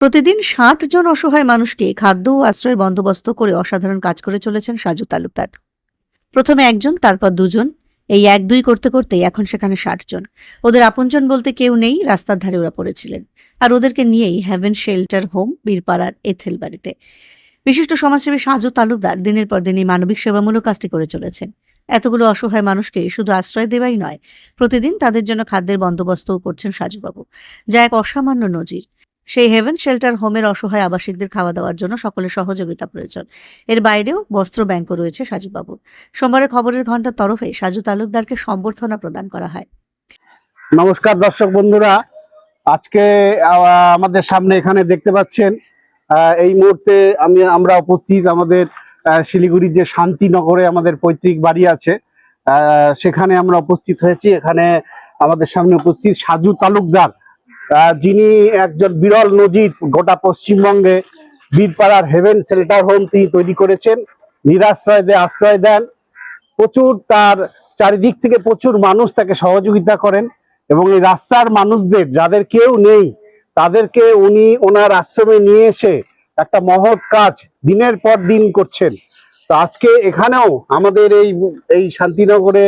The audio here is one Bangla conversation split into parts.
প্রতিদিন ষাট জন অসহায় মানুষকে খাদ্য ও আশ্রয়ের বন্দোবস্ত করে অসাধারণ কাজ করে চলেছেন সাজু তালুকদার। প্রথমে একজন, তারপর দুজন, এই এক দুই করতে করতেই এখন সেখানে ষাট জন। ওদের আপনজন বলতে কেউ নেই, রাস্তার ধারে ওরা পড়েছিলেন। আর ওদেরকে নিয়েই হ্যাভেন শেল্টার হোম বীরপাড়ার এথেল বাড়িতে। বিশিষ্ট সমাজসেবী সাজু তালুকদার দিনের পর দিন এই মানবিক সেবামূলক কাজটি করে চলেছেন। এতগুলো অসহায় মানুষকে শুধু আশ্রয় দেওয়াই নয়, প্রতিদিন তাদের জন্য খাদ্যের বন্দোবস্তও করছেন সাজুবাবু, যা এক অসামান্য নজির। সেই হেভেন শেল্টার হোমের অসহায় আবাসিকদের খাওয়া দাওয়ার জন্য সকলের সহযোগিতা প্রয়োজন। এর বাইরেও বস্ত্র ব্যাংকও রয়েছে সাজুবাবুর। সোমবারে খবরের ঘণ্টার তরফে সাজু তালুকদারকে সম্বর্ধনা প্রদান করা হয়। নমস্কার দর্শক বন্ধুরা, আজকে আমাদের সামনে এখানে দেখতে পাচ্ছেন এই মুহূর্তে আমি, আমরা উপস্থিত আমাদের শিলিগুড়ির যে শান্তিনগরে আমাদের পৈতৃক বাড়ি আছে সেখানে আমরা উপস্থিত হয়েছি। এখানে আমাদের সামনে উপস্থিত সাজু তালুকদার। যিনি একজন বিরল নজির গোটা পশ্চিমবঙ্গে, বীরপাড়ার হেভেন সেল্টার হোম তিনি তৈরি করেছেন। নিরাশ্রয় দেয় আশ্রয় দেন। প্রচুর তার চারিদিক থেকে প্রচুর মানুষ তাকে সহযোগিতা করেন এবং এই রাস্তার মানুষদের, যাদের কেউ নেই, তাদেরকে উনি ওনার আশ্রমে নিয়ে এসে একটা মহৎ কাজ দিনের পর দিন করছেন। তো আজকে এখানেও আমাদের এই এই শান্তিনগরে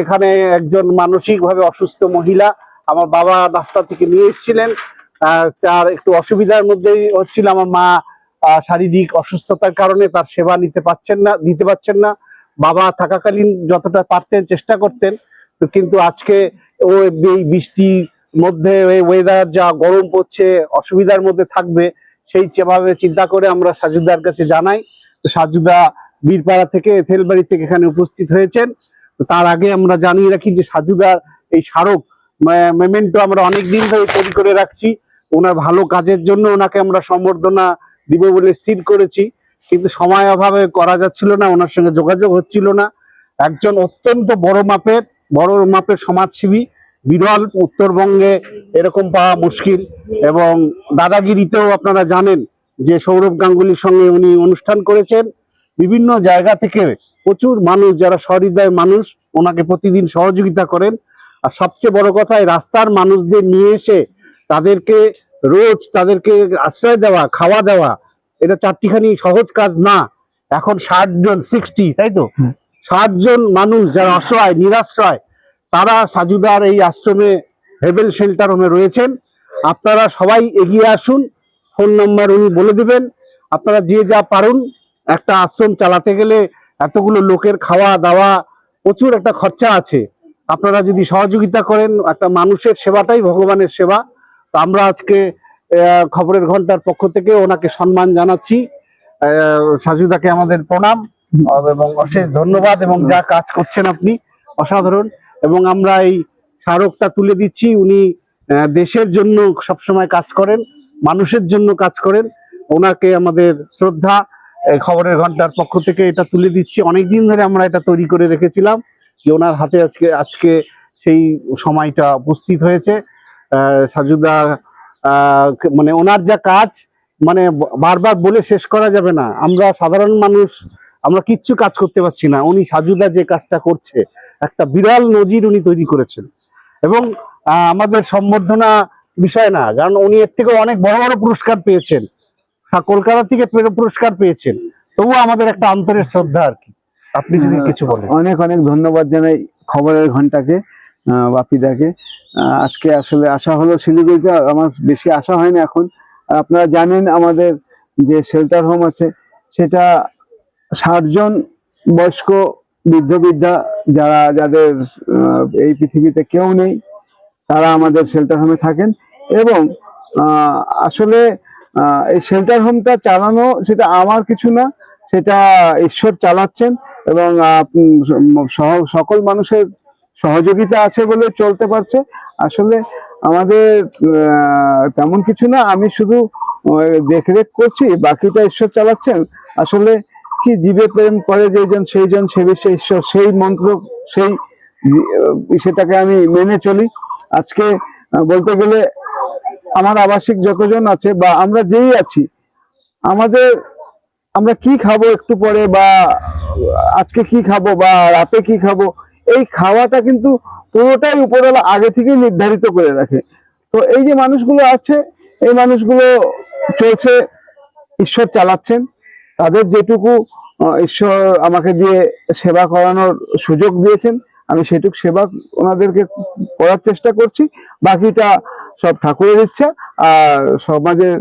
এখানে একজন মানসিকভাবে অসুস্থ মহিলা আমার বাবা রাস্তা থেকে নিয়ে এসেছিলেন। তার একটু অসুবিধার মধ্যেই হচ্ছিল আমার মা শারীরিক অসুস্থতার কারণে তার সেবা নিতে পারছেন না, দিতে পারছেন না। বাবা থাকাকালীন যতটা পারতেন চেষ্টা করতেন, তো কিন্তু আজকে ও এই বৃষ্টির মধ্যে ওয়েদার যা গরম পড়ছে, অসুবিধার মধ্যে থাকবে, সেই যেভাবে চিন্তা করে আমরা সাজুদার কাছে জানাই। তো সাজুদা বীরপাড়া থেকে এথেলবাড়ি থেকে এখানে উপস্থিত হয়েছেন। তার আগে আমরা জানিয়ে রাখি যে সাজুদার এই স্মারক মেমেন্টো আমরা অনেক দিন ধরে তৈরি করে রাখছি। ওনার ভালো কাজের জন্য ওনাকে আমরা সম্বর্ধনা দিব বলে স্থির করেছি। কিন্তু সময় অভাবে করা যাচ্ছিল না, ওনার সঙ্গে যোগাযোগ হচ্ছিল না। একজন অত্যন্ত বড় মাপের বড় মাপের সমাজসেবী, বিরল, উত্তরবঙ্গে এরকম পাওয়া মুশকিল। এবং দাদাগিরিতেও আপনারা জানেন যে সৌরভ গাঙ্গুলির সঙ্গে উনি অনুষ্ঠান করেছেন। বিভিন্ন জায়গা থেকে প্রচুর মানুষ, যারা সহৃদয় মানুষ, ওনাকে প্রতিদিন সহযোগিতা করেন। আর সবচেয়ে বড় কথা এই রাস্তার মানুষদের নিয়ে এসে তাদেরকে রোজ তাদেরকে আশ্রয় দেওয়া খাওয়া দেওয়া এটা চারটিখানি সহজ কাজ না। এখন ষাট জন সিক্সটি তাই তো। ষাট জন মানুষ যারা অসহায় নিরাশ্রয় তারা সাজুদার এই আশ্রমে হেভেল শেল্টার হোমে রয়েছেন। আপনারা সবাই এগিয়ে আসুন। ফোন নম্বর উনি বলে দিবেন। আপনারা যে যা পারুন একটা আশ্রম চালাতে গেলে এতগুলো লোকের খাওয়া দাওয়া প্রচুর একটা খরচা আছে। আপনারা যদি সহযোগিতা করেন, একটা মানুষের সেবাটাই ভগবানের সেবা। তো আমরা আজকে খবরের ঘণ্টার পক্ষ থেকে ওনাকে সম্মান জানাচ্ছি। সাজুদাকে আমাদের প্রণাম এবং অশেষ ধন্যবাদ এবং যা কাজ করছেন আপনি, অসাধারণ। এবং আমরা এই স্মারকটা তুলে দিচ্ছি, উনি দেশের জন্য সবসময় কাজ করেন, মানুষের জন্য কাজ করেন। ওনাকে আমাদের শ্রদ্ধা খবরের ঘণ্টার পক্ষ থেকে এটা তুলে দিচ্ছি। অনেকদিন ধরে আমরা এটা তৈরি করে রেখেছিলাম। ওনার হাতে আজকে আজকে সেই সময়টা উপস্থিত হয়েছে। সাজুদা মানে ওনার যা কাজ মানে বারবার বলে শেষ করা যাবে না। আমরা সাধারণ মানুষ, আমরা কিচ্ছু কাজ করতে পারছি না। উনি সাজুদা যে কাজটা করছে, একটা বিরল নজির উনি তৈরি করেছেন। এবং আমাদের সম্বর্ধনা বিষয় না, কারণ উনি এর থেকে অনেক বড় বড় পুরস্কার পেয়েছেন। কলকাতা থেকে পুরস্কার পেয়েছেন। তবুও আমাদের একটা অন্তরের শ্রদ্ধা আর কি। আপনি যদি কিছু বলেন। অনেক অনেক ধন্যবাদ জানাই খবরের ঘন্টাকে বাপিদাকে। আজকে আসলে আসা হলো শিলিগুড়িতে আমার বেশি আসা হয় না এখন। আর আপনারা জানেন আমাদের যে শেল্টার হোম আছে সেটা ষাট জন বয়স্ক বৃদ্ধ বৃদ্ধা যারা যাদের এই পৃথিবীতে কেউ নেই তারা আমাদের শেল্টার হোমে থাকেন। এবং আসলে এই শেল্টার হোমটা চালানো সেটা আমার কিছু না সেটা ঈশ্বর চালাচ্ছেন। এবং সকল মানুষের সহযোগিতা আছে বলে চলতে পারছে। আসলে আমাদের তেমন কিছু না, আমি শুধু দেখরেখ করছি, বাকিটা ঈশ্বর চালাচ্ছেন। আসলে কি জীবে প্রেম করে যেজন সেইজন সেবে সে ঈশ্বর, সেই মন্ত্র, সেই সেটাকে আমি মেনে চলি। আজকে বলতে গেলে আমার আবাসিক যতজন আছে বা আমরা যেই আছি, আমাদের আমরা কি খাব একটু পরে বা আজকে কি খাব বা রাতে কি খাব, এই খাওয়াটা কিন্তু পুরোটাই উপরওয়ালা আগে থেকেই নির্ধারিত করে রাখে। তো এই যে মানুষগুলো আছে, এই মানুষগুলো চলছে, ঈশ্বর চালাচ্ছেন। তাদের যেটুকু ঈশ্বর আমাকে দিয়ে সেবা করানোর সুযোগ দিয়েছেন, আমি সেটুকু সেবা ওনাদেরকে করার চেষ্টা করছি। বাকিটা সব ঠাকুরের ইচ্ছা, আর সমাজের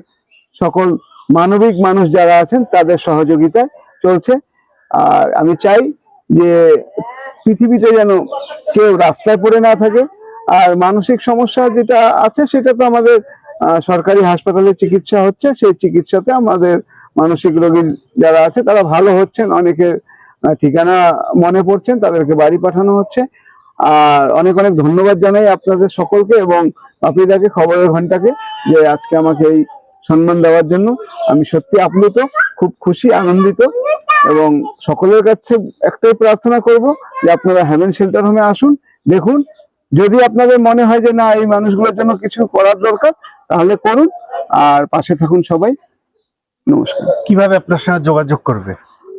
সকল মানবিক মানুষ যারা আছেন, তাদের সহযোগিতায় চলছে। আর আমি চাই যে পৃথিবীতে যেন কেউ রাস্তায় পড়ে না থাকে। আর মানসিক সমস্যা যেটা আছে, সেটা তো আমাদের সরকারি হাসপাতালে চিকিৎসা হচ্ছে। সেই চিকিৎসাতে আমাদের মানসিক রোগী যারা আছে, তারা ভালো হচ্ছেন। অনেকের ঠিকানা মনে পড়ছেন, তাদেরকে বাড়ি পাঠানো হচ্ছে। আর অনেক অনেক ধন্যবাদ জানাই আপনাদের সকলকে এবং বাপিদাকে খবরের ঘন্টাকে যে আজকে আমাকে এই সম্মান দেওয়ার জন্য আমি সত্যি আপ্লুত খুব খুশি আনন্দিত এবং সকলের কাছে একটাই প্রার্থনা করব যে আপনারা হ্যাভেন শেল্টার হোমে আসুন দেখুন যদি আপনাদের মনে হয় যে না এই মানুষগুলোর জন্য কিছু করার দরকার তাহলে করুন। আর পাশে থাকুন সবাই। নমস্কার। কীভাবে আপনার সাথে যোগাযোগ করবে?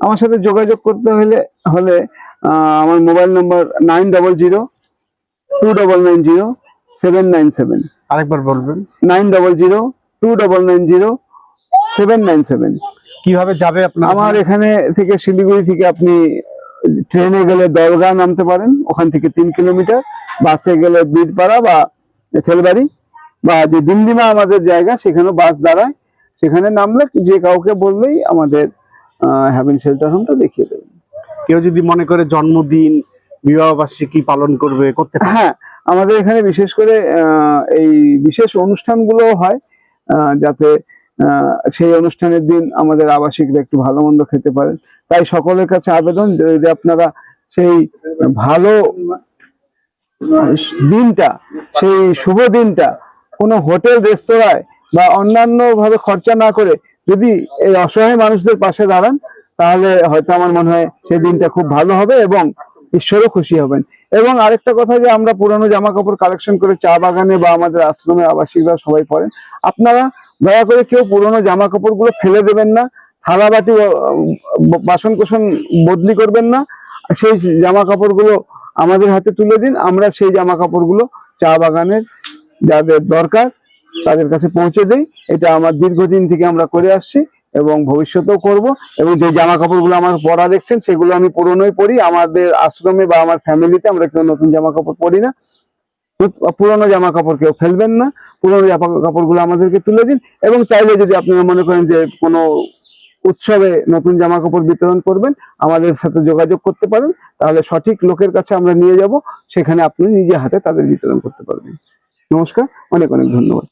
আমার সাথে যোগাযোগ করতে হলে হলে আমার mobile number nine double zero two double nine zero seven nine seven. আরেকবার বলবেন। Nine double zero two double nine zero seven nine seven কীভাবে যাবে আপনার আমার এখানে থেকে শিলিগুড়ি থেকে আপনি ট্রেনে গেলে দরগা নামতে পারেন ওখান থেকে তিন কিলোমিটার। বাসে গেলে বীরপাড়া বা ছেলবাড়ি বা যে ডিমডিমা আমাদের জায়গা সেখানে বাস দাঁড়ায়। সেখানে নামলে যে কাউকে বললেই আমাদের হ্যাভেন শেল্টার হোমটা দেখিয়ে দেবে। কেউ যদি মনে করে জন্মদিন বিবাহ বার্ষিকী পালন করবে করতে হ্যাঁ আমাদের এখানে বিশেষ করে এই বিশেষ অনুষ্ঠানগুলো হয়। যাতে সেই অনুষ্ঠানের দিন আমাদের আবাসিকরা একটু ভালো মন্দ খেতে পারেন। তাই সকলের কাছে আবেদন, যদি আপনারা সেই ভালো দিনটা, সেই শুভ দিনটা কোনো হোটেল রেস্তোরাঁয় বা অন্যান্য ভাবে খরচা না করে যদি এই অসহায় মানুষদের পাশে দাঁড়ান, তাহলে হয়তো আমার মনে হয় সেই দিনটা খুব ভালো হবে এবং ঈশ্বরও খুশি হবেন। এবং আরেকটা কথা যে আমরা পুরনো জামা কাপড় কালেকশন করে চা বাগানে বা আমাদের আশ্রমে আবাসিকরা সবাই পরেন, আপনারা দয়া করে কেউ পুরনো জামা কাপড়গুলো ফেলে দেবেন না থালা বাটি বাসন কোসন বদলি করবেন না, সেই জামা কাপড়গুলো আমাদের হাতে তুলে দিন, আমরা সেই জামা কাপড়গুলো চা বাগানের যাদের দরকার তাদের কাছে পৌঁছে দেই, এটা আমার দীর্ঘদিন থেকে আমরা করে আসছি। এবং ভবিষ্যতেও করব। এবং যে জামা কাপড়গুলো আমার পরা দেখছেন, সেগুলো আমি পুরনোই পরি। আমাদের আশ্রমে বা আমার ফ্যামিলিতে আমরা কেউ নতুন জামা কাপড় পরি না। পুরনো জামা কাপড় কেউ ফেলবেন না। পুরনো জামা কাপড়গুলো আমাদেরকে তুলে দিন। এবং চাইলে যদি আপনারা মনে করেন যে কোনো উৎসবে নতুন জামা কাপড় বিতরণ করবেন, আমাদের সাথে যোগাযোগ করতে পারেন। তাহলে সঠিক লোকের কাছে আমরা নিয়ে যাব। সেখানে আপনি নিজে হাতে তাদের বিতরণ করতে পারবেন। নমস্কার। অনেক অনেক ধন্যবাদ।